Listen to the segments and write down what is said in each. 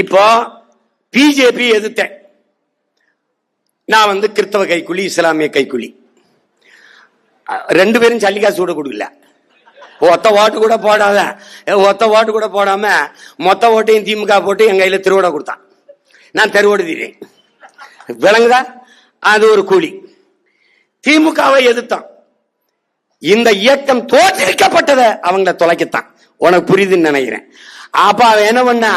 இப்போ பிஜேபி எதிர்த்தேன். நான் வந்து கிறிஸ்தவ கைக்குழி இஸ்லாமிய கைக்குழி. ரெண்டு பேரும் சல்லிக்காசு கூட கொடுக்கல. ஒத்த ஓட்டு கூட போடாத ஒத்த ஓட்டு கூட போடாம மொத்த ஓட்டையும் திமுக போட்டு என் கையில திருவிட கொடுத்தான். நான் தெருவோடு தீரேன் விளங்குதா? அது ஒரு கூலி. திமுகவை எதிர்த்தான் இந்த இயக்கம் தோற்றிருக்கப்பட்டதை அவங்கள தொலைக்கத்தான். உனக்கு புரியுதுன்னு நினைக்கிறேன். அப்ப அவன் என்ன பண்ணா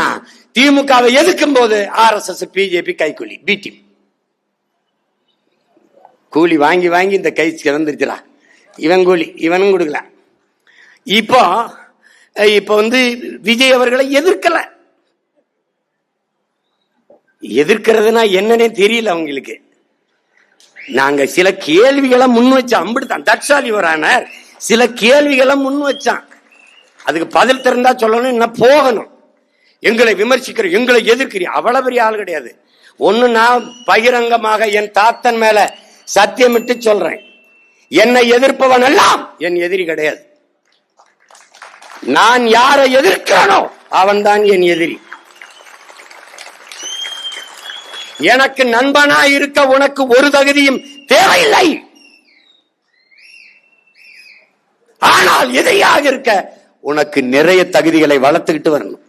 திமுகவை எதிர்க்கும் போது ஆர் எஸ் எஸ் பிஜேபி கைக்கூலி பி டீம் கூலி வாங்கி வாங்கி இந்த கை கிடந்துருச்சுடா இவன் கூலி இவனும் கொடுக்கல. இப்போ இப்போ வந்து விஜய் அவர்களை எதிர்க்கல. எதிர்க்கிறதுனா என்னன்னே தெரியல அவங்களுக்கு. நாங்க சில கேள்விகளை முன் வச்சோம் அம்பிடுதான். தட்சாலி வரானார். சில கேள்விகளை முன் வச்சான். அதுக்கு பதில் திறந்தா சொல்லணும் என்ன போகணும். எங்களை விமர்சிக்கிற எங்களை எதிர்க்கிறீ அவ்வளவு பெரிய ஆள் கிடையாது. ஒண்ணு நான் பகிரங்கமாக என் தாத்தன் மேல சத்தியமிட்டு சொல்றேன். என்னை எதிர்ப்பவன் எல்லாம் என் எதிரி கிடையாது. நான் யாரை எதிர்க்கிறானோ அவன்தான் என் எதிரி. எனக்கு நண்பனா இருக்க உனக்கு ஒரு தகுதியும் தேவையில்லை. ஆனால் எதிரியாக இருக்க உனக்கு நிறைய தகுதிகளை வளர்த்துக்கிட்டு வரணும்.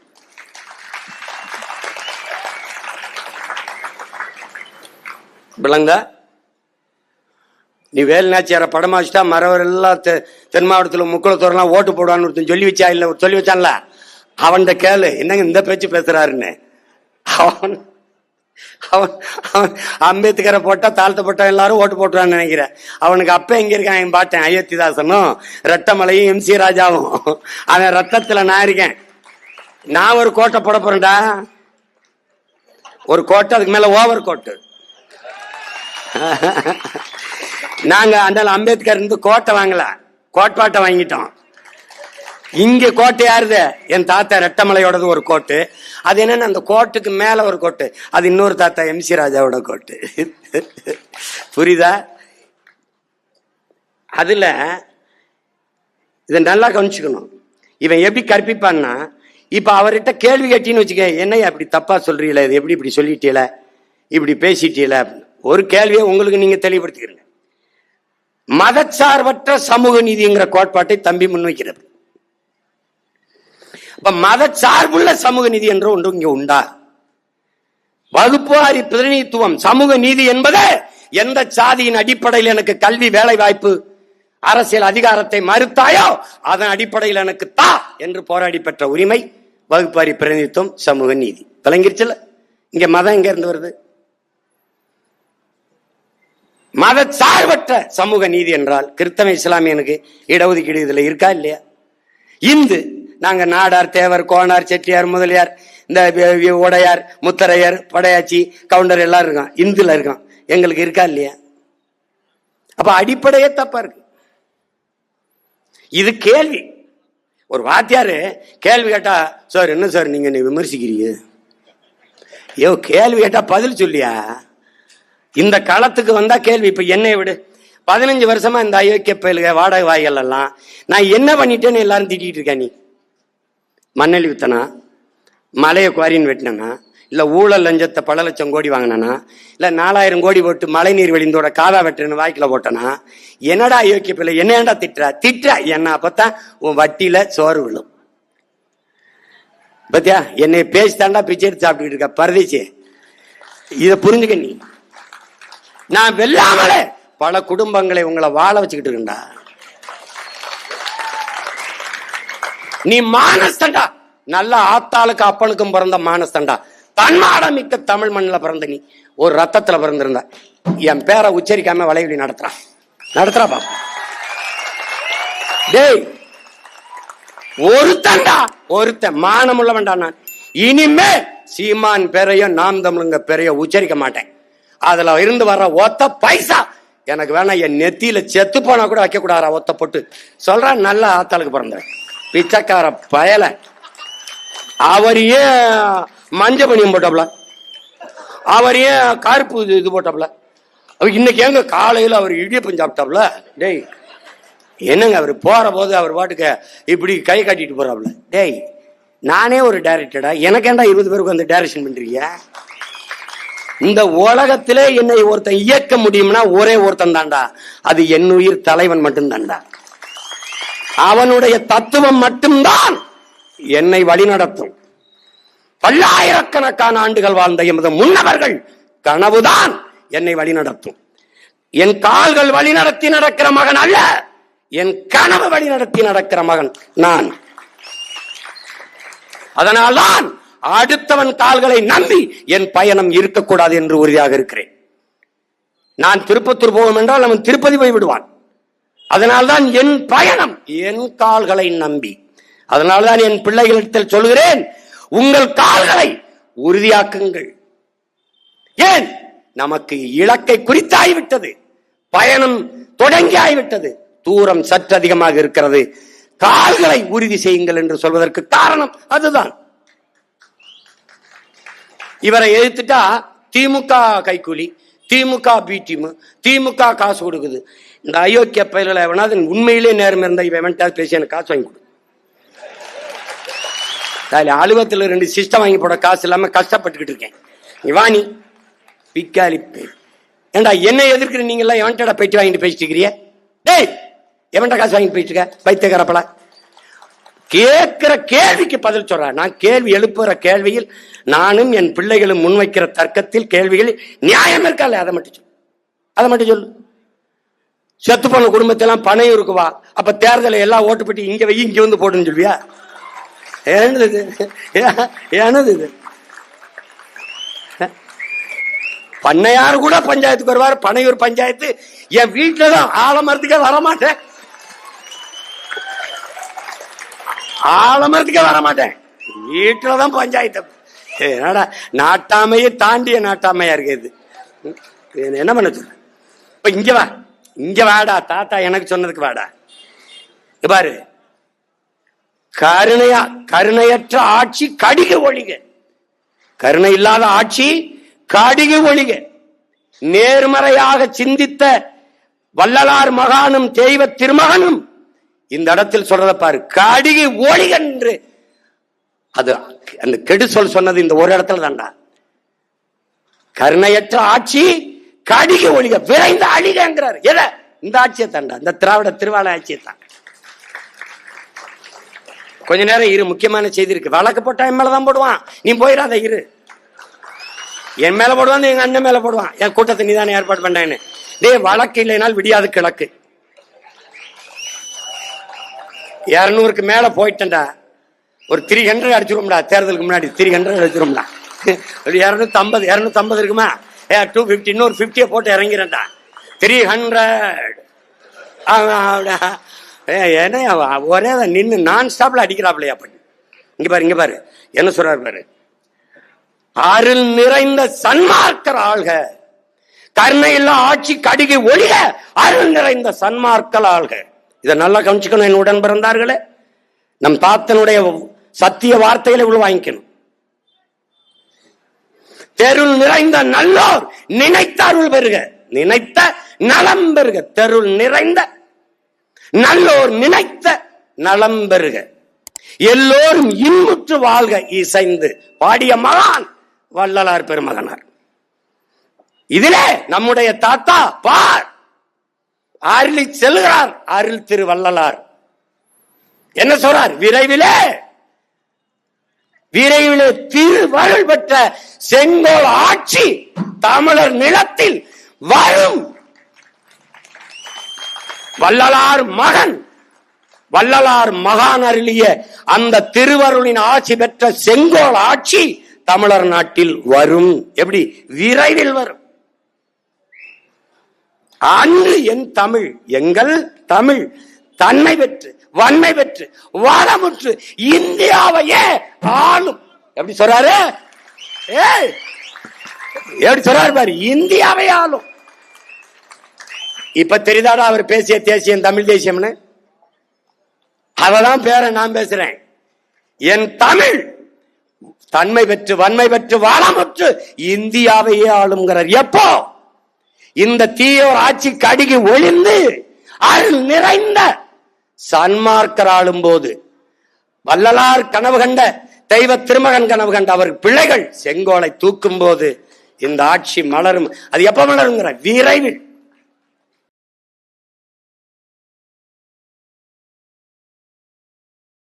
விளங்கா. நீ வேலுநாச்சியார படமா வச்சுட்டா மறவர் எல்லாம் தெ- தென் மாவட்டத்தில் முக்குளத்தோரெல்லாம் ஓட்டு போடுவான்னு ஒருத்தன் சொல்லி வச்சா இல்லை சொல்லி வச்சான்ல? அவன்கிட்ட கேளு என்னங்க இந்த பேச்சு பேசுறாருன்னு. அவன் அவன் அவன் அம்பேத்கரை போட்டா தாழ்த்தப்பட்ட எல்லாரும் ஓட்டு போட்டுறான்னு நினைக்கிறேன். அவனுக்கு அப்ப எங்க இருக்கான் என் பாட்டேன்? அயோத்திதாசனும் ரத்தமலையும் எம் சி ராஜாவும். அவன் ரத்தத்துல நான் இருக்கேன். நான் ஒரு கோட்டை போட போறேன்டா. ஒரு கோட்டை அதுக்கு மேல ஓவர் கோட்டு. நாங்க அந்த அம்பேத்கர் இருந்து கோட்டை வாங்கல. கோட்பாட்டை வாங்கிட்டோம். இங்க கோட்டை யாருது? என் தாத்தா ரெட்டமலையோடது ஒரு கோட்டு. அது என்னன்னு அந்த கோட்டுக்கு மேல ஒரு கோட்டு. அது இன்னொரு தாத்தா எம் சி ராஜாவோட கோட்டு. புரியுதா? அதுல இதை நல்லா கவனிச்சுக்கணும். இவன் எப்படி கற்பிப்பான்னா இப்ப அவர்கிட்ட கேள்வி கேட்டின்னு வச்சுக்க என்னையா அப்படி தப்பா சொல்றீங்களே இது எப்படி இப்படி சொல்லிட்டீல இப்படி பேசிட்டீல ஒரு கேள்வியை உங்களுக்கு நீங்க தெளிவுபடுத்திக்கிறீங்க. மதச்சார்பற்ற சமூக நீதிங்கிற கோட்பாட்டை தம்பி முன்வைக்கிறது. அப்ப மதச்சார்புள்ள சமூக நீதி என்ற ஒன்று இங்க உண்டா? வகுப்புவாரி பிரதிநிதித்துவம் சமூக நீதி என்பது எந்த சாதியின் அடிப்படையில் எனக்கு கல்வி வேலை வாய்ப்பு அரசியல் அதிகாரத்தை மறுத்தாயோ அதன் அடிப்படையில் எனக்கு தா என்று போராடி பெற்ற உரிமை வகுப்பாரி பிரதிநிதித்துவம் சமூக நீதி. விளங்கிருச்சுல இங்க மதம் எங்க இருந்து வருது? மத சார்பற்ற சமூக நீதி என்றால் கிறிஸ்தவ இஸ்லாமியனுக்கு இடஒதுக்கீடு இதுல இருக்கா இல்லையா? இந்து நாங்க நாடார் தேவர் கோனார் செட்டியார் முதலியார் இந்த உடையார் முத்தரையர் படையாச்சி கவுண்டர் எல்லாம் இருக்கான் இந்துல இருக்கான் எங்களுக்கு இருக்கா இல்லையா? அப்ப அடிப்படையே தப்பா இருக்கு. இது கேள்வி. ஒரு வாத்தியாரு கேள்வி கேட்டா சார் என்ன சார் நீங்க விமர்சிக்கிறீங்க? ஐயோ கேள்வி கேட்டா பதில் சொல்லியா? இந்த களத்துக்கு வந்தா கேள்வி இப்ப என்னை விடு. பதினஞ்சு வருஷமா இந்த அயோக்கிய பயலுக வாடகை வாய்கள் எல்லாம் நான் என்ன பண்ணிட்டேன்னு எல்லாரும் திட்டிகிட்டு இருக்கேன் நீ? மண்ணெளி வித்தனா? மலையை குவாரின்னு வெட்டினா இல்லை ஊழல் லஞ்சத்தை பல லட்சம் கோடி வாங்கினனா? இல்லை நாலாயிரம் கோடி போட்டு மழைநீர் வெளிந்தோட காதா வெட்டுன்னு வாய்க்கில் போட்டனா? என்னடா அயோக்கிய பிள்ளை என்னடா திட்டுறா? திட்டுறா. என்ன அப்பதான் உன் வட்டியில சோறு விழும். பத்தியா? என்னை பேசி தாண்டா பிச்சை எடுத்து சாப்பிட்டுக்கிட்டு இருக்க பரதேசி இதை புரிஞ்சுக்க நீ. நான் வெல்லாமலே பல குடும்பங்களை உங்களை வாழ வச்சுக்கிட்டு இருக்கேன்டா. நீ மானஸ்தண்டா நல்ல ஆத்தாளுக்கு அப்பனுக்கும் பிறந்த மானஸ்தண்டா தன்மாடம் மிக்க தமிழ் மண்ணில் பிறந்த நீ. ஒரு ரத்தத்துல பிறந்திருந்த. என் பேரை உச்சரிக்காம வளைவலி நடத்துறான் நடத்துறா டேய் ஒருத்தன்டா ஒருத்தன். மானம் உள்ளவன்டா நான். இனிமே சீமான் பெறைய நாம் தமிழுங்க பெறைய உச்சரிக்க மாட்டேன். அதுல இருந்து வர்ற ஒத்த பைசா எனக்கு வேணா என் நெத்தியில செத்து போனா கூட வைக்க கூடாதா ஒத்த போட்டு. சொல்றான் நல்ல ஆத்தாளுக்கு பிறந்த பிச்சைக்கார பயல. அவர் ஏன் மஞ்ச பணியம் போட்டாப்ல அவர் ஏன் கருப்பு இது இது போட்டாப்ல இன்னைக்கு எங்க காலையில அவர் இடியப்பம் சாப்பிட்டாப்ல டேய் என்னங்க அவர் போற போது அவர் பாட்டுக்கு இப்படி கை காட்டிட்டு போறாப்ல டேய் நானே ஒரு டைரக்டரா எனக்கு ஏன்டா இருபது பேருக்கு வந்து டைரக்ஷன் பண்றீங்க? இந்த உலகத்திலே என்னை ஒருத்தன் இயக்க முடியும்னா ஒரே ஒருத்தன் தாண்டா அது என் உயிர் தலைவன் மட்டும்தான்டா. அவனுடைய தத்துவம் மட்டும்தான் என்னை வழிநடத்தும். பல்லாயிரக்கணக்கான ஆண்டுகள் வாழ்ந்த எமது முன்னவர்கள் கனவுதான் என்னை வழிநடத்தும். என் கால்கள் வழிநடத்தி நடக்கிற மகன் அல்ல என் கனவு வழிநடத்தி நடக்கிற மகன் நான். அதனால்தான் அடுத்தவன் கால்களை நம்பி என் பயணம் இருக்கக்கூடாது என்று உறுதியாக இருக்கிறேன். நான் திருப்பத்தூர் போவோம் என்றால் அவன் திருப்பதி போய் விடுவான். அதனால்தான் என் பயணம் என் கால்களை நம்பி. அதனால்தான் என் பிள்ளைகளிடத்தில் சொல்கிறேன் உங்கள் கால்களை உறுதியாக்குங்கள். ஏன்? நமக்கு இலக்கை குறித்தாய்விட்டது பயணம் தொடங்கியாய்விட்டது தூரம் சற்று அதிகமாக இருக்கிறது. கால்களை உறுதி செய்யுங்கள் என்று சொல்வதற்கு காரணம் அதுதான். இவரை எதிர்த்துட்டா திமுக கைக்கூலி திமுக பி டீம் திமுக காசு கொடுக்குது. இந்த அயோக்கிய பயிரில் எவனாவது உண்மையிலே நேரம் இருந்தால் இவன் எவன்ட்டா பேசி எனக்கு காசு வாங்கி கொடு. அதில் அலுவலகத்தில் ரெண்டு சிஸ்டம் வாங்கி போட காசு இல்லாமல் கஷ்டப்பட்டுக்கிட்டு இருக்கேன். இவானி பிக்காலி ஏண்டா என்ன எதிர்க்கிற நீங்களாம் எவன்டா போயிட்டு வாங்கிட்டு பேசிட்டு இருக்கிறிய டேய் எவன்டா காசு வாங்கிட்டு போயிட்டு இருக்க? பைத்தியக்காரப்பல கேட்கிற கேள்விக்கு பதில் சொல்ற. நான் கேள்வி எழுப்புற கேள்வியில் நானும் என் பிள்ளைகளும் முன்வைக்கிற தர்க்கத்தில் கேள்விகளில் நியாயம் இருக்கா அதை மட்டும் சொல்லு. அதை மட்டும் சொல்லு. செத்து போன குடும்பத்தெல்லாம் பணம் இருக்குவா? அப்ப தேர்தலை எல்லாம் ஓட்டு போட்டு இங்க வை இங்க வந்து போடுன்னு சொல்வியா என்னது இது? ஏ- என்னது இது? பண்ணையார் கூட பஞ்சாயத்துக்கு வருவார். பனையூர் பஞ்சாயத்து என் வீட்டுல தான் ஆலமரத்துக்கே வரமாட்டேன். ஆலமரத்துக்கே வரமாட்டேன் வீட்டுல தான் பஞ்சாயத்து. என்னடா நாட்டாமையை தாண்டிய நாட்டாமையா இருக்குது என்ன பண்ண சொல்ற? இப்ப இங்க வா. இங்க வாடா தாத்தா எனக்கு சொன்னதுக்கு வாடா. பாரு. கருணையா கருணையற்ற ஆட்சி கடிக ஒழிக. கருணை இல்லாத ஆட்சி கடிக ஒழிக. நேர்மறையாக சிந்தித்த வள்ளலார் மகானும் தெய்வ திருமகனும் இந்த இடத்தில் சொல்றத பாரு. கடிகு ஒழிக என்று. அது அந்த கெடு சொல் சொன்னது இந்த ஒரு இடத்துல தான்டா. கருணையற்ற ஆட்சி கடிகை ஒழிக விரைந்து அழிகங்கிறார் எத? இந்த ஆட்சியை தாண்டா இந்த திராவிட திருவாள ஆட்சியை தான். கொஞ்ச நேரம் இரு முக்கியமான செய்தி இருக்கு. வழக்கு போட்டா என் மேலதான் போடுவான். நீ போயிடாத இரு. என் மேல போடுவான் எங்க அண்ணன் மேல போடுவான். என் கூட்டத்தை நீ தானே ஏற்பாடு பண்ணேன்னு டேய் வழக்கு இல்லைனால் விடியாது கிழக்கு. இரநூறுக்கு மேல போயிட்டேன்டா. ஒரு த்ரீ ஹண்ட்ரட் அடிச்சிருவோம்டா. தேர்தலுக்கு முன்னாடி த்ரீ ஹண்ட்ரட் அடிச்சிருவோம்டா. ஒரு இரநூத்தம்பது இரநூத்தம்பது இருக்குமா? ஏ டூ ஃபிஃப்டி இன்னொரு ஃபிஃப்டியை போட்டு இறங்கிறேன்டா. த்ரீ ஹண்ட்ரட் என்ன ஒரே நின்று நான் ஸ்டாப்ல அடிக்கிறாப்லையா பண்ணி இங்க பாரு இங்க பாரு. என்ன சொல்றாரு பாரு? அருள் நிறைந்த சன்மார்க்கர் ஆள்க. கருணை ஆட்சி கடுகி ஒழிக. அருள் நிறைந்த சன்மார்க்கல் ஆள்க. இதை நல்லா கவனிச்சுக்கணும். என் உடன் பிறந்தார்களே நம் தாத்தனுடைய சத்திய வார்த்தைகளை உள்ள வாங்கிக்கணும் தெருள் நிறைந்த நல்லோர் நினைத்த அருள் பெறுக நினைத்த நலம் பெறுக தெருள் நிறைந்த நல்லோர் நினைத்த நலம் பெறுக எல்லோரும் இன்புற்று வாழ்க. இசைந்து பாடிய மகான் வள்ளலார் பெருமகனார். இதிலே நம்முடைய தாத்தா பார். அருளி செல்கிறார் அருள் திரு வள்ளலார் என்ன சொல்றார்? விரைவிலே விரைவிலே திருவருள் பெற்ற செங்கோல் ஆட்சி தமிழர் நிலத்தில் வரும். வள்ளலார் மகன் வள்ளலார் மகான் அருளிய அந்த திருவருளின் ஆட்சி பெற்ற செங்கோல் ஆட்சி தமிழர் நாட்டில் வரும். எப்படி? விரைவில் வரும். அன்று என் தமிழ் எங்கள் தமிழ் தன்மை பெற்று வன்மை பெற்று வளமுற்று இந்தியாவையே ஆளும். எப்படி சொல்றாரு? ஏய், எப்படி சொல்றாரு பாரு இந்தியாவை ஆளும். இப்ப தெரிதாடா அவர் பேசிய தேசியம் தமிழ் தேசியம்னு? அததான் பேர நான் பேசுறேன். என் தமிழ் தன்மை பெற்று வன்மை பெற்று வளமுற்று இந்தியாவையே ஆளுங்கிறார் எப்போ? இந்த தீயோர் ஆட்சி கடுகி ஒளிந்து அருள் நிறைந்த சன்மார்க்கர் ஆளும் போது வள்ளலார் கனவு கண்ட தெய்வ திருமகன் கனவு கண்ட அவர் பிள்ளைகள் செங்கோலை தூக்கும் போது இந்த ஆட்சி மலரும். அது எப்ப மலருங்கிற? விரைவில்.